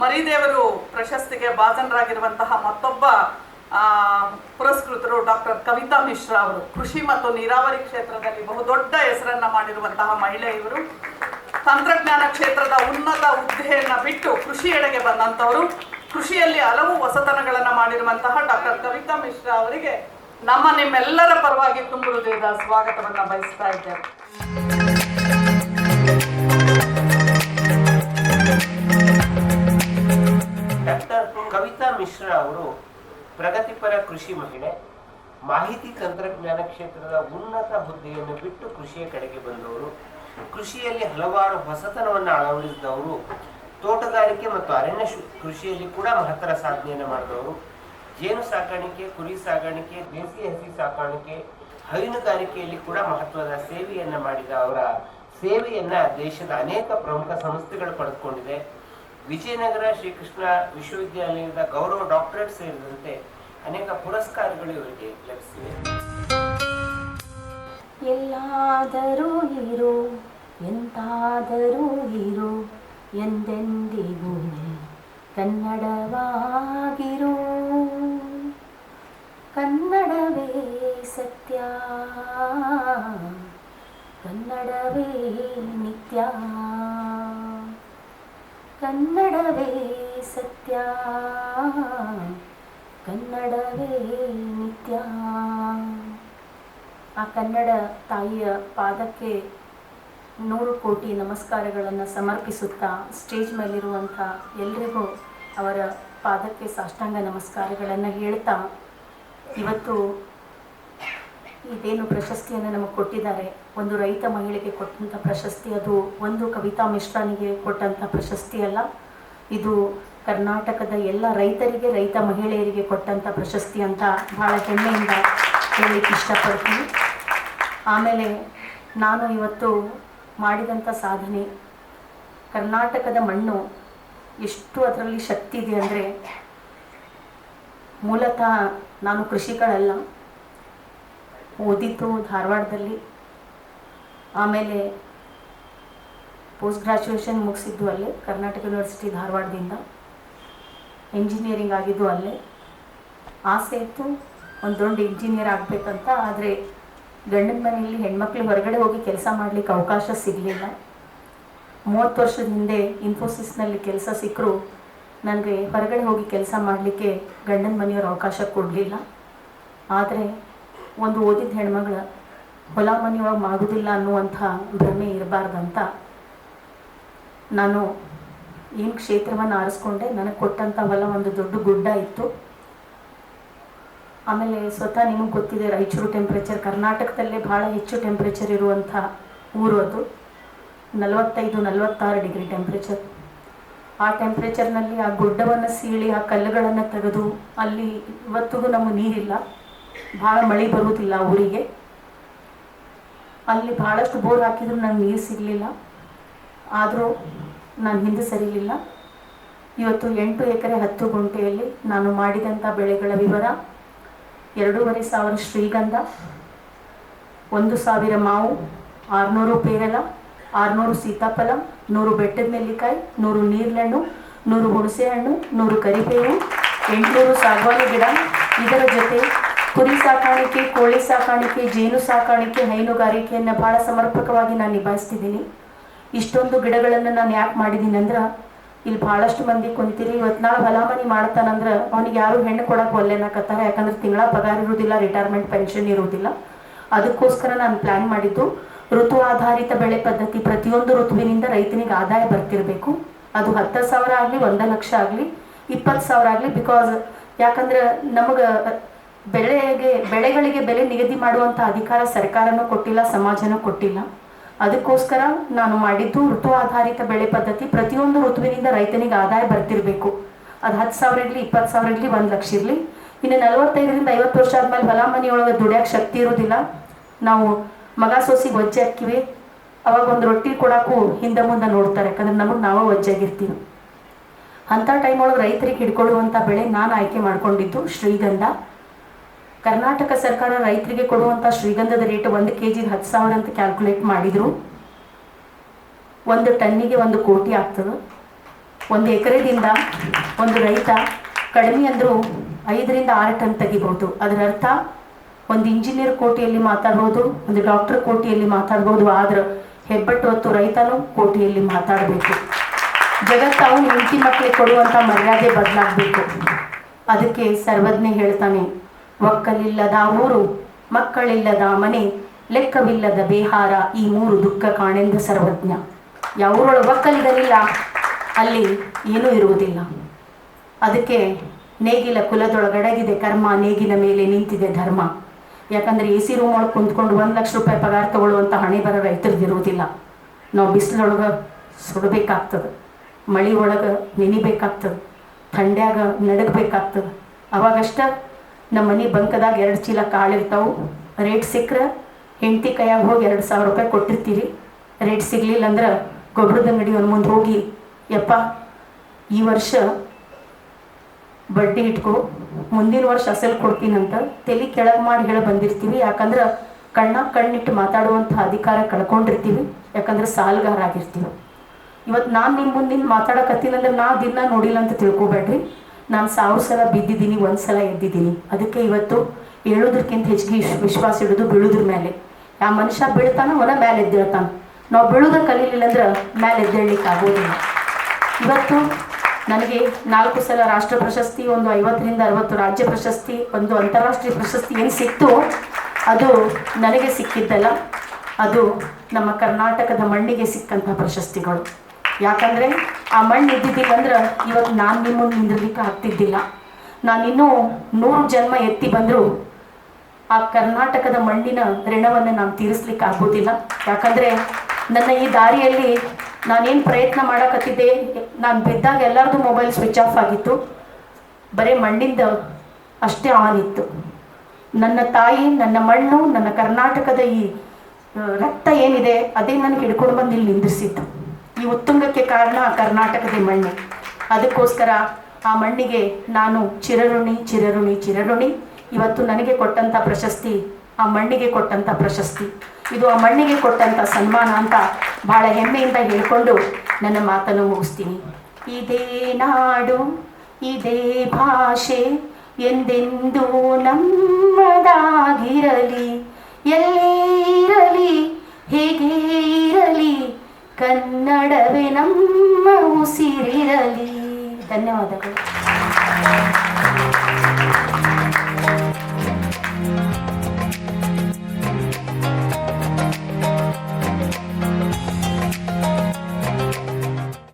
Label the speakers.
Speaker 1: ಮರಿದೇವರು ಪ್ರಶಸ್ತಿಗೆ ಭಾಜನರಾಗಿರುವಂತಹ ಮತ್ತೊಬ್ಬ ಪುರಸ್ಕೃತರು ಡಾಕ್ಟರ್ ಕವಿತಾ ಮಿಶ್ರಾ ಅವರು. ಕೃಷಿ ಮತ್ತು ನೀರಾವರಿ ಕ್ಷೇತ್ರದಲ್ಲಿ ಬಹುದೊಡ್ಡ ಹೆಸರನ್ನ ಮಾಡಿರುವಂತಹ ಮಹಿಳೆ ಇವರು. ತಂತ್ರಜ್ಞಾನ ಕ್ಷೇತ್ರದ ಉನ್ನತ ಹುದ್ದೆಯನ್ನ ಬಿಟ್ಟು ಕೃಷಿಯೆಡೆಗೆ ಬಂದಂತವರು ಕೃಷಿಯಲ್ಲಿ ಹಲವು ಹೊಸತನಗಳನ್ನ ಮಾಡಿರುವಂತಹ ಡಾಕ್ಟರ್ ಕವಿತಾ ಮಿಶ್ರಾ ಅವರಿಗೆ ನಮ್ಮ ನಿಮ್ಮೆಲ್ಲರ ಪರವಾಗಿ ತುಂಬು ಹೃದಯದ ಸ್ವಾಗತವನ್ನ ಬಯಸ್ತಾ ಇದ್ದೇವೆ.
Speaker 2: ಪ್ರಗತಿಪರ ಕೃಷಿ ಮಹಿಳೆ, ಮಾಹಿತಿ ತಂತ್ರಜ್ಞಾನ ಕ್ಷೇತ್ರದ ಉನ್ನತ ಹುದ್ದೆಯನ್ನು ಬಿಟ್ಟು ಕೃಷಿಯ ಕಡೆಗೆ ಬಂದವರು, ಕೃಷಿಯಲ್ಲಿ ಹಲವಾರು ಹೊಸತನವನ್ನು ಅಳವಡಿಸಿದವರು, ತೋಟಗಾರಿಕೆ ಮತ್ತು ಅರಣ್ಯ ಕೃಷಿಯಲ್ಲಿ ಕೂಡ ಮಹತ್ತರ ಸಾಧನೆಯನ್ನು ಮಾಡಿದವರು. ಜೇನು ಸಾಕಾಣಿಕೆ, ಕುರಿ ಸಾಕಾಣಿಕೆ, ದೇಸಿ ಹಸಿ ಸಾಕಾಣಿಕೆ ಹೈನುಗಾರಿಕೆಯಲ್ಲಿ ಕೂಡ ಮಹತ್ವದ ಸೇವೆಯನ್ನು ಮಾಡಿದ ಅವರ ಸೇವೆಯನ್ನು ದೇಶದ ಅನೇಕ ಪ್ರಮುಖ ಸಂಸ್ಥೆಗಳು ಪಡೆದುಕೊಂಡಿದೆ. ವಿಜಯನಗರ ಶ್ರೀಕೃಷ್ಣ ವಿಶ್ವವಿದ್ಯಾಲಯದ ಗೌರವ ಡಾಕ್ಟರೇಟ್ ಸೇರಿದಂತೆ ಅನೇಕ ಪುರಸ್ಕಾರಗಳು ಇವರಿಗೆ ಲಭಿಸಿವೆ.
Speaker 3: ಎಲ್ಲಾದರೂ ಇರು, ಎಂತಾದರೂ ಇರು, ಎಂದೆಂದಿಗೂ ಕನ್ನಡವಾಗಿರು. ಕನ್ನಡವೇ ಸತ್ಯ, ಕನ್ನಡವೇ ನಿತ್ಯ. ಕನ್ನಡವೇ ಸತ್ಯ. ಕನ್ನಡವೇ ನಿತ್ಯ. ಆ ಕನ್ನಡ ತಾಯಿಯ ಪಾದಕ್ಕೆ ನೂರು ಕೋಟಿ ನಮಸ್ಕಾರಗಳನ್ನು ಸಮರ್ಪಿಸುತ್ತಾ ಸ್ಟೇಜ್ ಮೇಲಿರುವಂಥ ಎಲ್ರಿಗೂ ಅವರ ಪಾದಕ್ಕೆ ಸಾಷ್ಟಾಂಗ ನಮಸ್ಕಾರಗಳನ್ನು ಹೇಳ್ತಾ ಇವತ್ತು ಇದೇನು ಪ್ರಶಸ್ತಿಯನ್ನು ನಮಗೆ ಕೊಟ್ಟಿದ್ದಾರೆ. ಒಂದು ರೈತ ಮಹಿಳೆಗೆ ಕೊಟ್ಟಂಥ ಪ್ರಶಸ್ತಿ ಅದು, ಒಂದು ಕವಿತಾ ಮಿಶ್ರಾನಿಗೆ ಕೊಟ್ಟಂಥ ಪ್ರಶಸ್ತಿ ಅಲ್ಲ. ಇದು ಕರ್ನಾಟಕದ ಎಲ್ಲ ರೈತರಿಗೆ, ರೈತ ಮಹಿಳೆಯರಿಗೆ ಕೊಟ್ಟಂಥ ಪ್ರಶಸ್ತಿ ಅಂತ ಭಾಳ ಹೆಮ್ಮೆಯಿಂದ ಹೇಳಲಿಕ್ಕೆ ಇಷ್ಟಪಡ್ತೀನಿ. ಆಮೇಲೆ ನಾನು ಇವತ್ತು ಮಾಡಿದಂಥ ಸಾಧನೆ, ಕರ್ನಾಟಕದ ಮಣ್ಣು ಎಷ್ಟು ಅದರಲ್ಲಿ ಶಕ್ತಿ ಇದೆ ಅಂದರೆ ಮೂಲತಃ ನಾನು ಕೃಷಿಗಳಲ್ಲ ಓದಿದ್ದು ಧಾರವಾಡದಲ್ಲಿ. ಆಮೇಲೆ ಪೋಸ್ಟ್ ಗ್ರ್ಯಾಜುಯೇಷನ್ ಮುಗಿಸಿದ್ದು ಅಲ್ಲೇ, ಕರ್ನಾಟಕ ಯೂನಿವರ್ಸಿಟಿ ಧಾರವಾಡದಿಂದ. ಇಂಜಿನಿಯರಿಂಗ್ ಆಗಿದ್ದು ಅಲ್ಲೇ. ಆಸೆ ಇತ್ತು ಒಂದು ದೊಡ್ಡ ಇಂಜಿನಿಯರ್ ಆಗಬೇಕಂತ, ಆದರೆ ಗಂಡನ ಮನೆಯಲ್ಲಿ ಹೆಣ್ಮಕ್ಳು ಹೊರಗಡೆ ಹೋಗಿ ಕೆಲಸ ಮಾಡಲಿಕ್ಕೆ ಅವಕಾಶ ಸಿಗಲಿಲ್ಲ. ಮೂವತ್ತು ವರ್ಷದ ಹಿಂದೆ ಇನ್ಫೋಸಿಸ್ನಲ್ಲಿ ಕೆಲಸ ಸಿಕ್ಕರೂ ನನಗೆ ಹೊರಗಡೆ ಹೋಗಿ ಕೆಲಸ ಮಾಡಲಿಕ್ಕೆ ಗಂಡನ ಮನೆಯವರು ಅವಕಾಶ ಕೊಡಲಿಲ್ಲ. ಆದರೆ ಒಂದು ಓದಿದ ಹೆಣ್ಮಗಳು ಹೊಲ ಮನೆಯೊಳಗೆ ಮಾಡೋದಿಲ್ಲ ಅನ್ನುವಂಥ ಭ್ರಮೆ ಇರಬಾರ್ದಂತ ನಾನು ಏನು ಕ್ಷೇತ್ರವನ್ನು ಆರಿಸ್ಕೊಂಡೆ, ನನಗೆ ಕೊಟ್ಟಂಥ ಹೊಲ ಒಂದು ದೊಡ್ಡ ಗುಡ್ಡ ಇತ್ತು. ಆಮೇಲೆ ಸ್ವತಃ ನಿಮಗೆ ಗೊತ್ತಿದೆ, ರಾಯಚೂರು ಟೆಂಪ್ರೇಚರ್ ಕರ್ನಾಟಕದಲ್ಲೇ ಭಾಳ ಹೆಚ್ಚು ಟೆಂಪ್ರೇಚರ್ ಇರುವಂಥ ಊರು ಅದು. ನಲವತ್ತೈದು, ನಲವತ್ತಾರು ಡಿಗ್ರಿ ಟೆಂಪ್ರೇಚರ್ ಆ ಟೆಂಪ್ರೇಚರ್ನಲ್ಲಿ ಆ ಗುಡ್ಡವನ್ನು ಸೀಳಿ, ಆ ಕಲ್ಲುಗಳನ್ನು ತೆಗೆದು ಅಲ್ಲಿ ಇವತ್ತಿಗೂ ನಮಗೆ ನೀರಿಲ್ಲ. ಭಾಳ ಮಳೆ ಬರುವುದಿಲ್ಲ ಊರಿಗೆ. ಅಲ್ಲಿ ಭಾಳಷ್ಟು ಬೋರ್ ಹಾಕಿದ್ರು ನಂಗೆ ನೀರು ಸಿಗಲಿಲ್ಲ. ಆದರೂ ನಾನು ಹಿಂದೆ ಸರಿಲಿಲ್ಲ. ಇವತ್ತು ಎಂಟು ಎಕರೆ ಹತ್ತು ಗುಂಟೆಯಲ್ಲಿ ನಾನು ಮಾಡಿದಂಥ ಬೆಳೆಗಳ ವಿವರ. ಎರಡೂವರೆ ಸಾವಿರ ಶ್ರೀಗಂಧ, ಒಂದು ಸಾವಿರ ಮಾವು, ಆರುನೂರು ಪೇರಲ, ಆರುನೂರು ಸೀತಾಫಲ, ನೂರು ಬೆಟ್ಟದ ನೆಲ್ಲಿಕಾಯಿ, ನೂರು ನೀರ್ಲಣ್ಣು, ನೂರು ಹುಣಸೆ ಹಣ್ಣು ನೂರು ಕರಿಬೇವು, ಎಂಟುನೂರು ಸಾಗವಾನಿ ಗಿಡ. ಇದರ ಜೊತೆ ಕುರಿ ಸಾಕಾಣಿಕೆ, ಕೋಳಿ ಸಾಕಾಣಿಕೆ, ಜೇನು ಸಾಕಾಣಿಕೆ ಹೈನುಗಾರಿಕೆಯನ್ನು ಭಾಳ ಸಮರ್ಪಕವಾಗಿ ನಾನು ನಿಭಾಯಿಸ್ತಿದ್ದೀನಿ. ಇಷ್ಟೊಂದು ಗಿಡಗಳನ್ನು ನಾನು ಯಾಕೆ ಮಾಡಿದ್ದೀನಿ ಅಂದ್ರೆ, ಇಲ್ಲಿ ಭಾಳಷ್ಟು ಮಂದಿ ಕುಂತೀರಿ ಇವತ್ತು ನಾಳೆ ಹೊಲಾಮನಿ ಮಾಡ್ತಾನಂದ್ರೆ ಅವ್ನಿಗೆ ಯಾರು ಹೆಣ್ಣು ಕೊಡಕ್ಕೆ ಒಲ್ಲೆನಾಕತ್ತಾರ ಯಾಕಂದ್ರೆ ತಿಂಗಳ ಪಗಾರ ಇರುವುದಿಲ್ಲ ರಿಟೈರ್ಮೆಂಟ್ ಪೆನ್ಷನ್ ಇರುವುದಿಲ್ಲ ಅದಕ್ಕೋಸ್ಕರ ನಾನು ಪ್ಲ್ಯಾನ್ ಮಾಡಿದ್ದು, ಋತು ಆಧಾರಿತ ಬೆಳೆ ಪದ್ಧತಿ ಪ್ರತಿಯೊಂದು ಋತುವಿನಿಂದ ರೈತನಿಗೆ ಆದಾಯ ಬರ್ತಿರಬೇಕು. ಅದು ಹತ್ತು ಸಾವಿರ ಆಗಲಿ, ಒಂದು ಲಕ್ಷ ಆಗಲಿ, ಇಪ್ಪತ್ತು ಸಾವಿರ ಆಗಲಿ ಬಿಕಾಸ್ ಯಾಕಂದ್ರೆ ನಮಗೆ ಬೆಳೆಗೆ, ಬೆಳೆಗಳಿಗೆ ಬೆಲೆ ನಿಗದಿ ಮಾಡುವಂಥ ಅಧಿಕಾರ ಸರ್ಕಾರನೂ ಕೊಟ್ಟಿಲ್ಲ, ಸಮಾಜನೂ ಕೊಟ್ಟಿಲ್ಲ. ಅದಕ್ಕೋಸ್ಕರ ನಾನು ಮಾಡಿದ್ದು ಋತು ಆಧಾರಿತ ಬೆಳೆ ಪದ್ಧತಿ. ಪ್ರತಿಯೊಂದು ಋತುವಿನಿಂದ ರೈತನಿಗೆ ಆದಾಯ ಬರ್ತಿರಬೇಕು. ಅದು ಹತ್ತು ಸಾವಿರ ಇರಲಿ, ಇಪ್ಪತ್ತು ಸಾವಿರ ಇರಲಿ, ಒಂದು ಲಕ್ಷ ಇರಲಿ. ಇನ್ನು ನಲವತ್ತೈದರಿಂದ ಐವತ್ತು ವರ್ಷ ಆದಮೇಲೆ ಹೊಲ ಮನೆಯೊಳಗೆ ದುಡಿಯೋಕೆ ಶಕ್ತಿ ಇರೋದಿಲ್ಲ. ನಾವು ಮಗ ಸೊಸಿಗೆ ಒಜ್ಜೆ ಹಾಕಿವಿ. ಅವಾಗ ಒಂದು ರೊಟ್ಟಿ ಕೊಡಕು ಹಿಂದೆ ಮುಂದೆ ನೋಡ್ತಾರೆ. ಯಾಕಂದ್ರೆ ನಮಗೆ ನಾವೇ ಒಜ್ಜಾಗಿರ್ತೀವಿ ಅಂಥ ಟೈಮ್ ಒಳಗೆ ರೈತರಿಗೆ ಹಿಡ್ಕೊಳ್ಳುವಂಥ ಬೆಳೆ ನಾನು ಆಯ್ಕೆ ಮಾಡ್ಕೊಂಡಿದ್ದು ಶ್ರೀಗಂಧ. ಕರ್ನಾಟಕ ಸರ್ಕಾರ ರೈತರಿಗೆ ಕೊಡುವಂಥ ಶ್ರೀಗಂಧದ ರೇಟ್ ಒಂದು ಕೆ ಜಿಗೆ ಹತ್ತು ಸಾವಿರ ಅಂತ ಕ್ಯಾಲ್ಕುಲೇಟ್ ಮಾಡಿದರು. ಒಂದು ಟನ್ನಿಗೆ ಒಂದು ಕೋಟಿ ಆಗ್ತದೆ. ಒಂದು ಎಕರೆದಿಂದ ಒಂದು ರೈತ ಕಡಿಮೆ ಅಂದರೂ ಐದರಿಂದ ಆರು ಟನ್ ತೆಗಿಬೋದು ಅದರ ಅರ್ಥ ಒಂದು ಇಂಜಿನಿಯರ್ ಕೋಟಿಯಲ್ಲಿ ಮಾತಾಡ್ಬೋದು, ಒಂದು ಡಾಕ್ಟರ್ ಕೋಟಿಯಲ್ಲಿ ಮಾತಾಡ್ಬೋದು, ಆದ್ರೆ ಹೆಬ್ಬಟ್ಟು ಹೊತ್ತು ರೈತನು ಕೋಟಿಯಲ್ಲಿ ಮಾತಾಡಬೇಕು. ಜಗತ್ತು ಅವನು ಹೆಂಡತಿ ಮಕ್ಕಳಿಗೆ ಕೊಡುವಂಥ ಮರ್ಯಾದೆ ಬದಲಾಗಬೇಕು. ಅದಕ್ಕೆ ಸರ್ವಜ್ಞೆ ಹೇಳ್ತಾನೆ ಒಕ್ಕಲಿಲ್ಲದ ಊರು, ಮಕ್ಕಳಿಲ್ಲದ ಮನೆ, ಲೆಕ್ಕವಿಲ್ಲದ ಬೇಹಾರ ಈ ಮೂರು ದುಃಖ ಕಾಣೆಂದ ಸರ್ವಜ್ಞ. ಯಾವೂರೊಳಗೆ ಒಕ್ಕಲಿಗರಿಲ್ಲ ಅಲ್ಲಿ ಏನೂ ಇರುವುದಿಲ್ಲ. ಅದಕ್ಕೆ ನೇಗಿಲ ಕುಲದೊಳಗಡಗಿದೆ ಕರ್ಮ ನೇಗಿನ ಮೇಲೆ ನಿಂತಿದೆ ಧರ್ಮ. ಯಾಕಂದ್ರೆ ಎ ಸಿ ರೂಮ್ ಒಳಗೆ ಕುಂತ್ಕೊಂಡು ಒಂದು ಲಕ್ಷ ರೂಪಾಯಿ ಪಗಾರ ತಗೊಳ್ಳುವಂಥ ಹಣೆ ಬರ ರೈತರದಿರುವುದಿಲ್ಲ ನಾವು ಬಿಸಿಲೊಳಗೆ ಸುಡಬೇಕಾಗ್ತದೆ ಮಳೆ ಒಳಗೆ ನೆನಿಬೇಕಾಗ್ತದೆ, ಥಂಡ್ಯಾಗ ನಡಗಬೇಕಾಗ್ತದೆ. ಅವಾಗಷ್ಟ ನಮ್ಮ ಮನೆ ಬಂಕದಾಗ ಎರಡು ಚೀಲ ಕಾಳಿರ್ತಾವೆ ರೇಟ್ ಸಿಕ್ಕರೆ ಹೆಂಡತಿ ಕೈಯಾಗ ಹೋಗಿ ಎರಡು ಸಾವಿರ ರೂಪಾಯಿ ಕೊಟ್ಟಿರ್ತೀರಿ. ರೇಟ್ ಸಿಗಲಿಲ್ಲ ಅಂದ್ರೆ ಗೊಬ್ಬರದ ಅಂಗಡಿ ಒಂದು ಮುಂದೆ ಹೋಗಿ, ಯಪ್ಪ, ಈ ವರ್ಷ ಬಡ್ಡಿ ಇಟ್ಕೋ, ಮುಂದಿನ ವರ್ಷ ಅಸಲು ಕೊಡ್ತೀನಂತ ತಲೆ ಕೆಳಗೆ ಮಾಡಿ ಹೇಳಿ ಬಂದಿರ್ತೀವಿ. ಯಾಕಂದ್ರೆ ಕಣ್ಣ ಕಣ್ಣಿಟ್ಟು ಮಾತಾಡುವಂಥ ಅಧಿಕಾರ ಕಳ್ಕೊಂಡಿರ್ತೀವಿ. ಯಾಕಂದ್ರೆ ಸಾಲಗಾರ ಆಗಿರ್ತೀವಿ. ಇವತ್ತು ನಾನು ನಿಮ್ಮ ಮುಂದಿನ ಮಾತಾಡಕತ್ತೀನಂದ್ರೆ ನಾ ದಿನ ನೋಡಿಲ್ಲ ಅಂತ ತಿಳ್ಕೊಬೇಡ್ರಿ. ನಾನು ಸಾವಿರ ಸಲ ಬಿದ್ದಿದ್ದೀನಿ, ಒಂದು ಸಲ ಎದ್ದಿದ್ದೀನಿ. ಅದಕ್ಕೆ ಇವತ್ತು ಹೇಳೋದಕ್ಕಿಂತ ಹೆಚ್ಚಿಗೆ ವಿಶ್- ವಿಶ್ವಾಸ ಇಡೋದು ಬೀಳೋದ್ರ ಮೇಲೆ. ಆ ಮನುಷ್ಯ ಬೀಳ್ತಾನ ಅವನ ಮೇಲೆ ಎದ್ದೇಳ್ತಾನೆ. ನಾವು ಬೀಳೋದ ಕಲೀಲಿಲ್ಲ ಅಂದ್ರೆ ಮೇಲೆ ಎದ್ದೇಳಲಿಕ್ಕೆ ಆಗೋದಿಲ್ಲ. ಇವತ್ತು ನನಗೆ ನಾಲ್ಕು ಸಲ ರಾಷ್ಟ್ರ ಪ್ರಶಸ್ತಿ, ಒಂದು ಐವತ್ತರಿಂದ ಅರವತ್ತು ರಾಜ್ಯ ಪ್ರಶಸ್ತಿ, ಒಂದು ಅಂತಾರಾಷ್ಟ್ರೀಯ ಪ್ರಶಸ್ತಿ ಏನು ಸಿಕ್ತು ಅದು ನನಗೆ ಸಿಕ್ಕಿದ್ದಲ್ಲ. ಅದು ನಮ್ಮ ಕರ್ನಾಟಕದ ಮಣ್ಣಿಗೆ ಸಿಕ್ಕಂಥ ಪ್ರಶಸ್ತಿಗಳು. ಯಾಕಂದರೆ ಆ ಮಣ್ಣು ಇದ್ದಿದ್ದಿಲ್ಲ ಅಂದ್ರೆ ಇವತ್ತು ನಾನು ನಿಮ್ಮನ್ನು ನಿಂದಿರ್ಲಿಕ್ಕೆ ಆಗ್ತಿದ್ದಿಲ್ಲ. ನಾನಿನ್ನೂ ನೂರು ಜನ್ಮ ಎತ್ತಿ ಬಂದರೂ ಆ ಕರ್ನಾಟಕದ ಮಣ್ಣಿನ ಋಣವನ್ನು ನಾನು ತೀರಿಸ್ಲಿಕ್ಕೆ ಆಗೋದಿಲ್ಲ ಯಾಕಂದರೆ ನನ್ನ ಈ ದಾರಿಯಲ್ಲಿ ನಾನೇನು ಪ್ರಯತ್ನ ಮಾಡಕತ್ತಿದ್ದೆ, ನಾನು ಬಿದ್ದಾಗ ಎಲ್ಲರದು ಮೊಬೈಲ್ ಸ್ವಿಚ್ ಆಫ್ ಆಗಿತ್ತು. ಬರೀ ಮಣ್ಣಿಂದ ಅಷ್ಟೇ ಆನ್ ಇತ್ತು. ನನ್ನ ತಾಯಿ, ನನ್ನ ಮಣ್ಣು, ನನ್ನ ಕರ್ನಾಟಕದ ಈ ರಕ್ತ ಏನಿದೆ, ಅದೇ ನನಗೆ ಹಿಡ್ಕೊಂಡು ಬಂದು ಇಲ್ಲಿ ನಿಂದಿಸಿತ್ತು ಈ ಉತ್ತುಂಗಕ್ಕೆ ಕಾರಣ ಕರ್ನಾಟಕದ ಮಣ್ಣೆ. ಅದಕ್ಕೋಸ್ಕರ ಆ ಮಣ್ಣಿಗೆ ನಾನು ಚಿರಋಣಿ ಚಿರಋಣಿ ಚಿರಋಣಿ. ಇವತ್ತು ನನಗೆ ಕೊಟ್ಟಂಥ ಪ್ರಶಸ್ತಿ, ಆ ಮಣ್ಣಿಗೆ ಕೊಟ್ಟಂಥ ಪ್ರಶಸ್ತಿ. ಇದು ಆ ಮಣ್ಣಿಗೆ ಕೊಟ್ಟಂಥ ಸನ್ಮಾನ ಅಂತ ಭಾಳ ಹೆಮ್ಮೆಯಿಂದ ಹೇಳಿಕೊಂಡು ನನ್ನ ಮಾತನ್ನು ಮುಗಿಸ್ತೀನಿ. ಇದೇ ನಾಡು, ಇದೇ ಭಾಷೆ, ಎಂದೆಂದೂ ನಮ್ಮದಾಗಿರಲಿ. ಎಲ್ಲೇ ಇರಲಿ, ಹೇಗೆ ಇರಲಿ ಕನ್ನಡವೇ ನಮ್ಮ ಉಸಿರಿರಲಿ. ಧನ್ಯವಾದಗಳು.